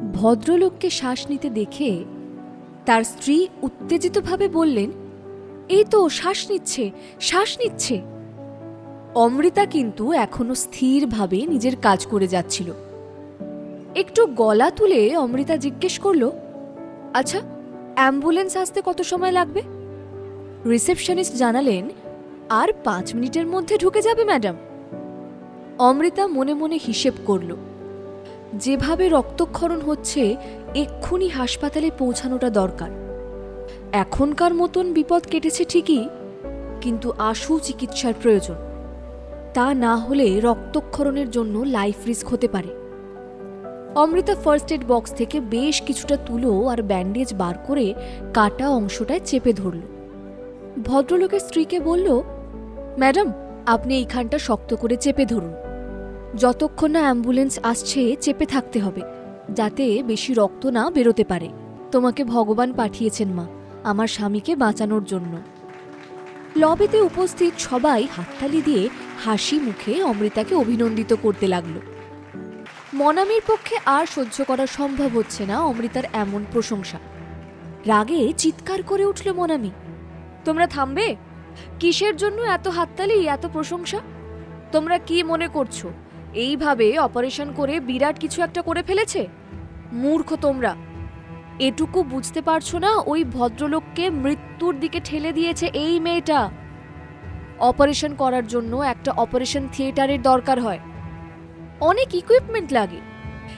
ভদ্রলোককে শ্বাস নিতে দেখে তার স্ত্রী উত্তেজিতভাবে বললেন, এই তো, শ্বাস নিচ্ছে শ্বাস নিচ্ছে। অমৃতা কিন্তু এখনও স্থিরভাবে নিজের কাজ করে যাচ্ছিল। একটু গলা তুলে অমৃতা জিজ্ঞেস করল আচ্ছা অ্যাম্বুলেন্স আসতে কত সময় লাগবে? রিসেপশনিস্ট জানালেন, আর পাঁচ মিনিটের মধ্যে ঢুকে যাবে, ম্যাডাম। অমৃতা মনে মনে হিসেব করল যেভাবে রক্তক্ষরণ হচ্ছে, এক্ষুনি হাসপাতালে পৌঁছানোটা দরকার। এখনকার মতন বিপদ কেটেছে ঠিকই, কিন্তু আশু চিকিৎসার প্রয়োজন। তা না হলে রক্তক্ষরণের জন্য লাইফ রিস্ক হতে পারে। অমৃতা ফার্স্ট এড বক্স থেকে বেশ কিছুটা তুলো আর ব্যান্ডেজ বার করে কাটা অংশটায় চেপে ধরল। ভদ্রলোকের স্ত্রীকে বলল, ম্যাডাম, আপনি এইখানটা শক্ত করে চেপে ধরুন। যতক্ষণ না অ্যাম্বুলেন্স আসছে, চেপে থাকতে হবে, যাতে বেশি রক্ত না বেরোতে পারে। তোমাকে ভগবান পাঠিয়েছেন, মা, আমার স্বামীকে বাঁচানোর জন্য। লবিতে উপস্থিত সবাই হাততালি দিয়ে হাসি মুখে অমৃতাকে অভিনন্দিত করতে লাগল। মনামির পক্ষে আর সহ্য করা সম্ভব হচ্ছে না অমৃতার এমন প্রশংসা। রাগে চিৎকার করে উঠল মনামি, তোমরা থামবে? কিসের জন্য এত হাততালি, এত প্রশংসা? তোমরা কি মনে করছ? এইভাবে অপারেশন করে বিরাট কিছু একটা করে ফেলেছে? মূর্খ তোমরা। এটুকু বুঝতে পারছ না ওই ভদ্রলোককে মৃত্যুর দিকে ঠেলে দিয়েছে এই মেয়েটা? অপারেশন করার জন্য একটা অপারেশন থিয়েটারের দরকার হয়। অনেক ইকুইপমেন্ট লাগে।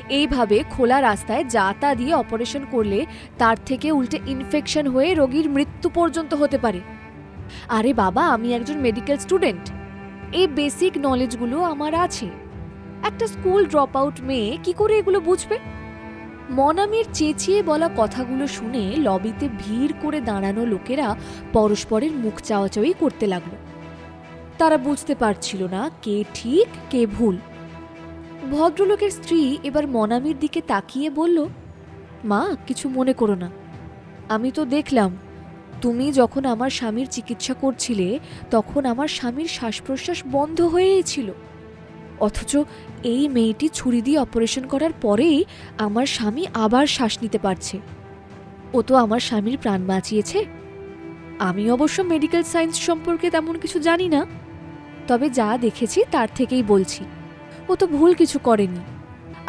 এইভাবে খোলা রাস্তায় যা তা দিয়ে অপারেশন করলে তার থেকে উল্টে ইনফেকশন হয়ে রোগীর মৃত্যু পর্যন্ত হতে পারে। আরে বাবা, আমি একজন মেডিকেল স্টুডেন্ট এই বেসিক নলেজগুলো আমার আছে। একটা স্কুল ড্রপ আউট মেয়ে কি করে এগুলো বুঝবে? মনামির চেঁচিয়ে বলা কথাগুলো শুনে লবিতে ভিড় করে দাঁড়ানো লোকেরা পরস্পরের মুখ চাওয়াচাওয়ি করতে লাগল। তারা বুঝতে পারছিল না কে ঠিক, কে ভুল। ভদ্রলোকের স্ত্রী এবার মনামির দিকে তাকিয়ে বলল, মা, কিছু মনে করো না। আমি তো দেখলাম, তুমি যখন আমার স্বামীর চিকিৎসা করছিলে, তখন আমার স্বামীর শ্বাস প্রশ্বাস বন্ধ হয়েই ছিল। অথচ এই মেয়েটি ছুরি দিয়ে অপারেশন করার পরেই আমার স্বামী আবার শ্বাস নিতে পারছে। ও তো আমার স্বামীর প্রাণ বাঁচিয়েছে। আমি অবশ্য মেডিকেল সায়েন্স সম্পর্কে তেমন কিছু জানি না। তবে যা দেখেছি তার থেকেই বলছি। ও তো ভুল কিছু করেনি।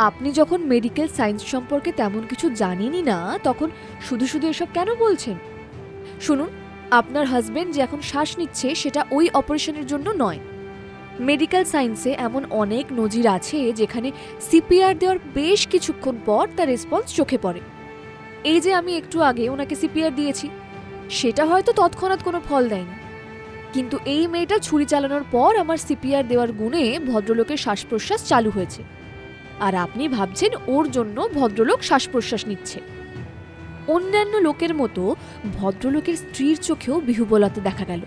আপনি যখন মেডিকেল সায়েন্স সম্পর্কে তেমন কিছু জানেনই না, তখন শুধু শুধু এসব কেন বলছেন? শুনুন, আপনার হাজবেন্ড যে এখন শ্বাস নিচ্ছে সেটা ওই অপারেশনের জন্য নয়। মেডিকেল সায়েন্সে এমন অনেক নজির আছে যেখানে সিপিআর দেওয়ার বেশ কিছুক্ষণ পর তার রেসপন্স চোখে পড়ে। এই যে আমি একটু আগে ওনাকে সিপিআর দিয়েছি, সেটা হয়তো তৎক্ষণাৎ কোনো ফল দেয়নি। কিন্তু এই মেয়েটা ছুরি চালানোর পর আমার সিপিআর দেওয়ার গুণে ভদ্রলোকের শ্বাস প্রশ্বাস চালু হয়েছে। আর আপনি ভাবছেন ওর জন্য ভদ্রলোক শ্বাস প্রশ্বাস নিচ্ছে। অন্যান্য লোকের মতো ভদ্রলোকের স্ত্রীর চোখেও বিহুবলাতে দেখা গেল।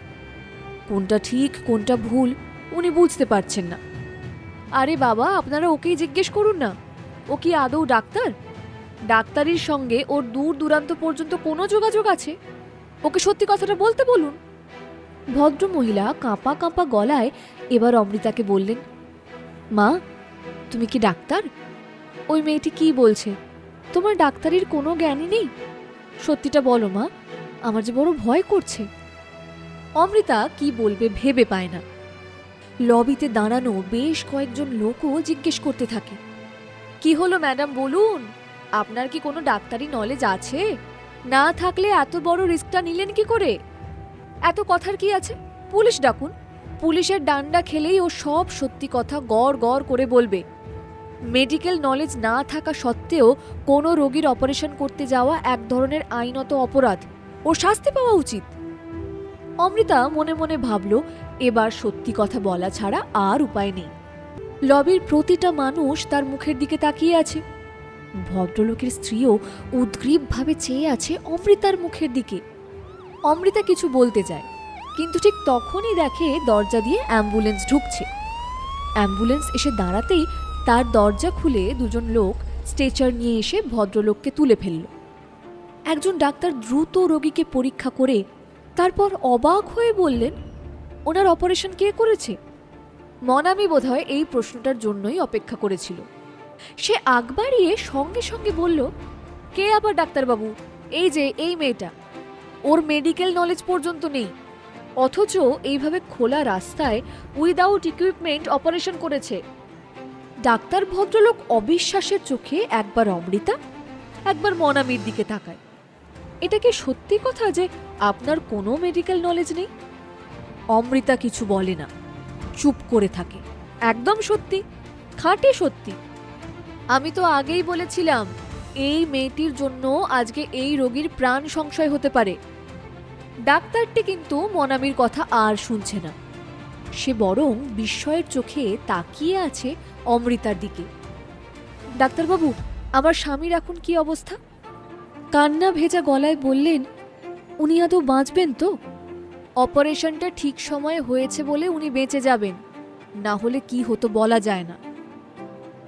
কোনটা ঠিক, কোনটা ভুল উনি বুঝতে পারছেন না। আরে বাবা, আপনারা ওকেই জিজ্ঞেস করুন না। ও কি আদৌ ডাক্তার? ডাক্তারির সঙ্গে ওর দূর দূরান্ত পর্যন্ত কোনো যোগাযোগ আছে? ওকে সত্যি কথাটা বলতে বলুন। ভদ্র মহিলা কাঁপা কাঁপা গলায় এবার অমৃতাকে বললেন, মা, তুমি কি ডাক্তার? ওই মেয়েটি কি বলছে? তোমার ডাক্তারির কোনো জ্ঞানই নেই। সত্যিটা বলো মা, আমার যে বড় ভয় করছে। অমৃতা কি বলবে ভেবে পায় না। লবিতে দাঁড়ানো বেশ কয়েকজন লোকও জিজ্ঞেস করতে থাকে। কি হলো ম্যাডাম, বলুন? আপনার কি কোনো ডাক্তারি নলেজ আছে? না থাকলে এত বড় রিস্কটা নিলেন কি করে? এত কথার কি আছে? পুলিশ ডাকুন। পুলিশের ডান্ডা খেলেই ও সব সত্যি কথা গড় গড় করে বলবে। মেডিকেল নলেজ না থাকা সত্ত্বেও কোনো রোগীর অপারেশন করতে যাওয়া এক ধরনের আইনত অপরাধ। ও শাস্তি পাওয়া উচিত। অমৃতা মনে মনে ভাবল, এবার সত্যি কথা বলা ছাড়া আর উপায় নেই। লবির প্রতিটা মানুষ তার মুখের দিকে তাকিয়ে আছে। ভদ্রলোকের স্ত্রীও উদ্গ্রীবভাবে চেয়ে আছে অমৃতার মুখের দিকে। অমৃতা কিছু বলতে যায়, কিন্তু ঠিক তখনই দেখে দরজা দিয়ে অ্যাম্বুলেন্স ঢুকছে। অ্যাম্বুলেন্স এসে দাঁড়াতেই তার দরজা খুলে দুজন লোক স্ট্রেচার নিয়ে এসে ভদ্রলোককে তুলে ফেলল। একজন ডাক্তার দ্রুত রোগীকে পরীক্ষা করে তারপর অবাক হয়ে বললেন, ওনার অপারেশন কে করেছে? মনামি বোধহয় এই প্রশ্নটার জন্যই অপেক্ষা করেছিল। সে আগ বাড়িয়ে সঙ্গে সঙ্গে বলল, কে আবার ডাক্তারবাবু? এই যে, এই মেয়েটা। ওর মেডিকেল নলেজ পর্যন্ত নেই। অথচ এইভাবে খোলা রাস্তায় উইদাউট ইকুইপমেন্ট অপারেশন করেছে। ডাক্তার ভদ্রলোক অবিশ্বাসের চোখে একবার অমৃতা, একবার মনামির দিকে তাকায়। এটা কি সত্যি কথা যে আপনার কোনো মেডিকেল নলেজ নেই? অমৃতা কিছু বলে না। চুপ করে থাকে। একদম সত্যি, খাঁটি সত্যি। আমি তো আগেই বলেছিলাম, এই মেয়েটির জন্য আজকে এই রোগীর প্রাণ সংশয় হতে পারে। ডাক্তারটি কিন্তু মনামির কথা আর শুনছে না। সে বরং বিস্ময়ের চোখে তাকিয়ে আছে অমৃতার দিকে। ডাক্তারবাবু, আমার স্বামীর এখন কি অবস্থা? কান্না ভেজা গলায় বললেন উনি আদৌ বাঁচবেন তো? অপারেশনটা ঠিক সময়ে হয়েছে বলে উনি বেঁচে যাবেন। না হলে কি হতো বলা যায় না।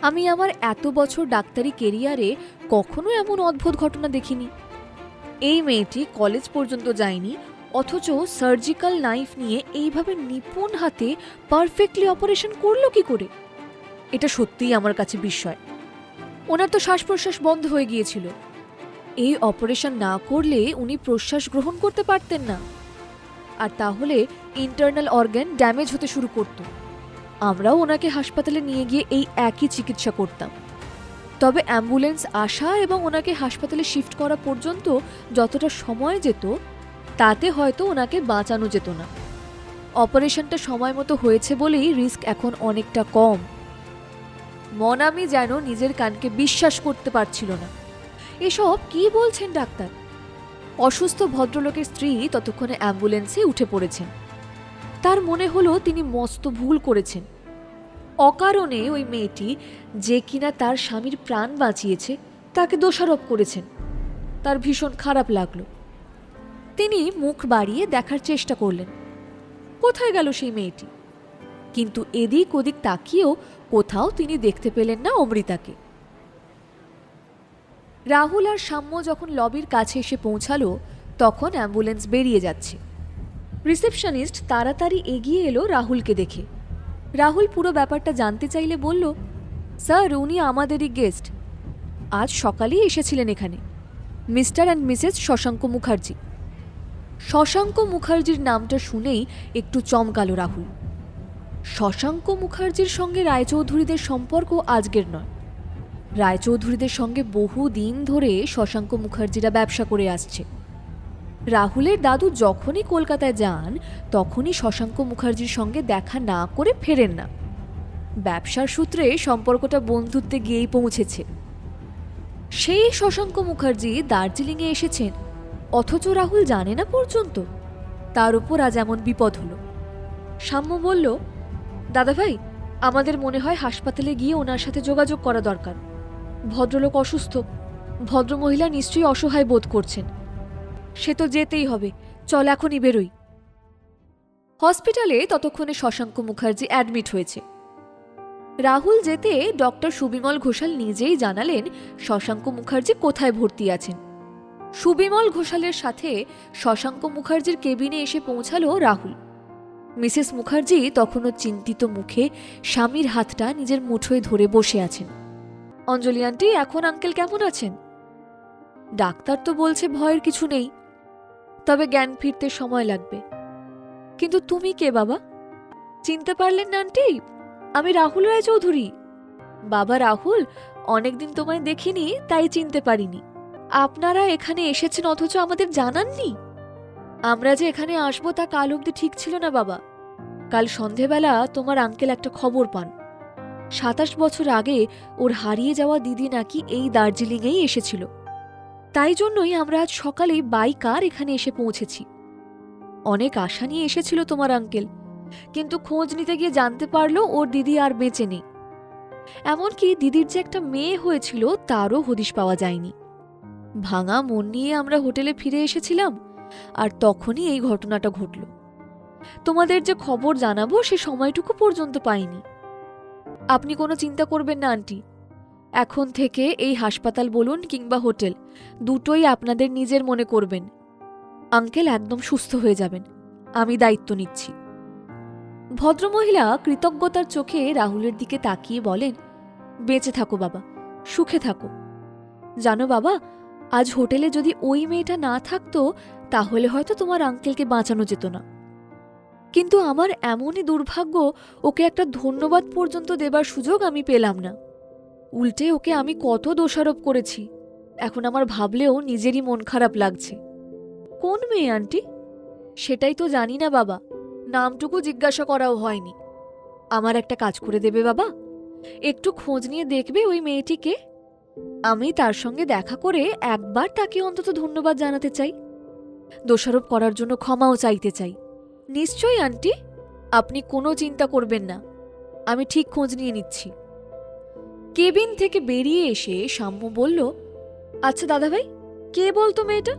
আমি আমার এত বছর ডাক্তারি কেরিয়ারে কখনো এমন অদ্ভুত ঘটনা দেখিনি। এই মেয়েটি কলেজ পর্যন্ত যায়নি, অথচ সার্জিক্যাল নাইফ নিয়ে এইভাবে নিপুণ হাতে পারফেক্টলি অপারেশন করল কি করে? এটা সত্যিই আমার কাছে বিস্ময়। ওনার তো শ্বাস প্রশ্বাস বন্ধ হয়ে গিয়েছিল। এই অপারেশন না করলে উনি প্রশ্বাস গ্রহণ করতে পারতেন না। আর তাহলে ইন্টারনাল অর্গ্যান ড্যামেজ হতে শুরু করত। আমরাও ওনাকে হাসপাতালে নিয়ে গিয়ে এই একই চিকিৎসা করতাম। তবে অ্যাম্বুলেন্স আসা এবং ওনাকে হাসপাতালে শিফট করা পর্যন্ত যতটা সময় যেত, তাতে হয়তো ওনাকে বাঁচানো যেত না। অপারেশনটা সময় মতো হয়েছে বলেই রিস্ক এখন অনেকটা কম। মনামি যেন নিজের কানকে বিশ্বাস করতে পারছিল না। এসব কি বলছেন ডাক্তার? অসুস্থ ভদ্রলোকের স্ত্রী ততক্ষণে অ্যাম্বুলেন্সে উঠে পড়েছেন। তার মনে হলো তিনি মস্ত ভুল করেছেন। অকারণে ওই মেয়েটি যে কিনা তার স্বামীর প্রাণ বাঁচিয়েছে, তাকে দোষারোপ করেছেন। তার ভীষণ খারাপ লাগল। তিনি মুখ বাড়িয়ে দেখার চেষ্টা করলেন। কোথায় গেল সেই মেয়েটি? কিন্তু এদিক ওদিক তাকিয়েও কোথাও তিনি দেখতে পেলেন না অমৃতাকে। রাহুল আর সাম্য যখন লবির কাছে এসে পৌঁছালো, তখন অ্যাম্বুলেন্স বেরিয়ে যাচ্ছে। রিসেপশনিস্ট তাড়াতাড়ি এগিয়ে এলো রাহুলকে দেখে। রাহুল পুরো ব্যাপারটা জানতে চাইলে বলল, স্যার, উনি আমাদেরই গেস্ট। আজ সকালেই এসেছিলেন এখানে। Mister and Missus Shashank Mukherjee. Shashank মুখার্জির নামটা শুনেই একটু চমকালো রাহুল। শশাঙ্ক মুখার্জির সঙ্গে রায়চৌধুরীদের সম্পর্ক আজকের নয়। রায়চৌধুরীদের সঙ্গে বহু দিন ধরে শশাঙ্ক মুখার্জিরা ব্যবসা করে আসছে। রাহুলের দাদু যখনই কলকাতায় যান, তখনই শশাঙ্ক মুখার্জির সঙ্গে দেখা না করে ফেরেন না। ব্যবসার সূত্রে সম্পর্কটা বন্ধুত্বে গিয়েই পৌঁছেছে। সেই শশাঙ্ক মুখার্জি দার্জিলিংয়ে এসেছেন। অথচ রাহুল জানে না পর্যন্ত। তার উপর আজ এমন বিপদ হলো। সাম্য বলল, দাদাভাই, আমাদের মনে হয় হাসপাতালে গিয়ে ওনার সাথে যোগাযোগ করা দরকার। ভদ্রলোক অসুস্থ। ভদ্রমহিলা নিশ্চয়ই অসহায় বোধ করছেন। সে তো যেতেই হবে। চল এখনই বেরোই। হসপিটালে ততক্ষণে শশাঙ্ক মুখার্জি অ্যাডমিট হয়েছে। রাহুল যেতে ডক্টর সুবিমল ঘোষাল নিজেই জানালেন শশাঙ্ক মুখার্জি কোথায় ভর্তি আছেন। সুবিমল ঘোষালের সাথে শশাঙ্ক মুখার্জির কেবিনে এসে পৌঁছালো রাহুল। মিসেস মুখার্জি তখনও চিন্তিত মুখে স্বামীর হাতটা নিজের মুঠোয় ধরে বসে আছেন। অঞ্জলি আন্টি, এখন আঙ্কেল কেমন আছেন? ডাক্তার তো বলছে ভয়ের কিছু নেই, তবে জ্ঞান ফিরতে সময় লাগবে। কিন্তু তুমি কে বাবা? চিনতে পারলেন না আন্টি? আমি রাহুল রায়চৌধুরী। বাবা রাহুল, অনেকদিন তোমায় দেখিনি, তাই চিনতে পারিনি। আপনারা এখানে এসেছেন অথচ আমাদের জানাননি? আমরা যে এখানে আসব তা কাল অবধি ঠিক ছিল না বাবা। কাল সন্ধেবেলা তোমার আঙ্কেল একটা খবর পান। সাতাশ বছর আগে ওর হারিয়ে যাওয়া দিদি নাকি এই দার্জিলিংয়েই এসেছিল। তাই জন্যই আমরা আজ সকালেই বাই কার এখানে এসে পৌঁছেছি। অনেক আশা নিয়ে এসেছিল তোমার আঙ্কেল কিন্তু খোঁজ নিতে গিয়ে জানতে পারল ওর দিদি আর বেঁচে নেই। এমনকি দিদির যে একটা মেয়ে হয়েছিল তারও হদিশ পাওয়া যায়নি। ভাঙা মন নিয়ে আমরা হোটেলে ফিরে এসেছিলাম আর তখনই এই ঘটনাটা ঘটল। তোমাদের যে খবর জানাব সে সময়টুকু পর্যন্ত পাইনি। আপনি কোনো চিন্তা করবেন না, আন্টি। এখন থেকে এই হাসপাতাল বলুন কিংবা হোটেল, দুটোই আপনাদের নিজের মনে করবেন। আঙ্কেল একদম সুস্থ হয়ে যাবেন। আমি দায়িত্ব নিচ্ছি। ভদ্রমহিলা কৃতজ্ঞতার চোখে রাহুলের দিকে তাকিয়ে বলেন, বেঁচে থাকো বাবা, সুখে থাকো। জানো বাবা, আজ হোটেলে যদি ওই মেয়েটা না থাকতো, তাহলে হয়তো তোমার আঙ্কেলকে বাঁচানো যেত না। কিন্তু আমার এমনই দুর্ভাগ্য, ওকে একটা ধন্যবাদ পর্যন্ত দেবার সুযোগ আমি পেলাম না। উল্টে ওকে আমি কত দোষারোপ করেছি, এখন আমার ভাবলেও নিজেরই মন খারাপ লাগছে। কোন মেয়ে, আন্টি? সেটাই তো জানি না বাবা, নামটুকু জিজ্ঞাসা করাও হয়নি। আমার একটা কাজ করে দেবে বাবা, একটু খোঁজ নিয়ে দেখবে ওই মেয়েটিকে আমি তার সঙ্গে দেখা করে একবার তাকে অন্তত ধন্যবাদ জানাতে চাই। দোষারোপ করার জন্য ক্ষমাও চাইতে চাই। নিশ্চয়ই, আন্টি। আপনি কোনো চিন্তা করবেন না। আমি ঠিক খোঁজ নিয়ে নিচ্ছি। কেবিন থেকে বেরিয়ে এসে সাম্য বলল আচ্ছা দাদাভাই, কে বলতো মেয়েটা?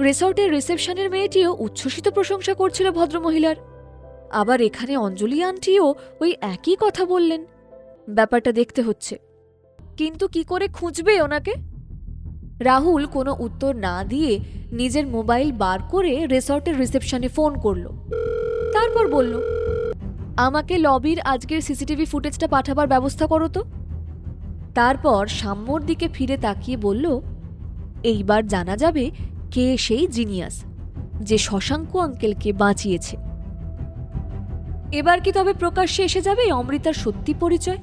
রিসর্টের রিসেপশনের মেয়েটিও উচ্ছ্বসিত প্রশংসা করছিল ভদ্রমহিলার। আবার এখানে অঞ্জলি আন্টিও ওই একই কথা বললেন। ব্যাপারটা দেখতে হচ্ছে। কিন্তু কি করে খুঁজবে ওনাকে? রাহুল কোনো উত্তর না দিয়ে নিজের মোবাইল বার করে রিসর্টের রিসেপশনে ফোন করল। তারপর বলল, আমাকে লবির আজকের সিসিটিভি ফুটেজটা পাঠাবার ব্যবস্থা করো তো। তারপর সাম্যর দিকে ফিরে তাকিয়ে বলল, এইবার জানা যাবে কে সেই জিনিয়াস যে শশাঙ্ক আঙ্কেলকে বাঁচিয়েছে। এবার কি তবে প্রকাশ্যে এসে যাবে অমৃতার সত্যি পরিচয়?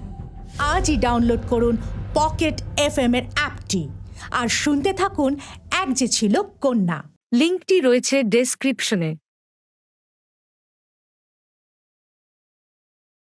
আজই ডাউনলোড করুন পকেট এফ এর অ্যাপটি। আর শুনতে থাকুন এক যে ছিল কন্যা। লিঙ্কটি রয়েছে ডেসক্রিপশনে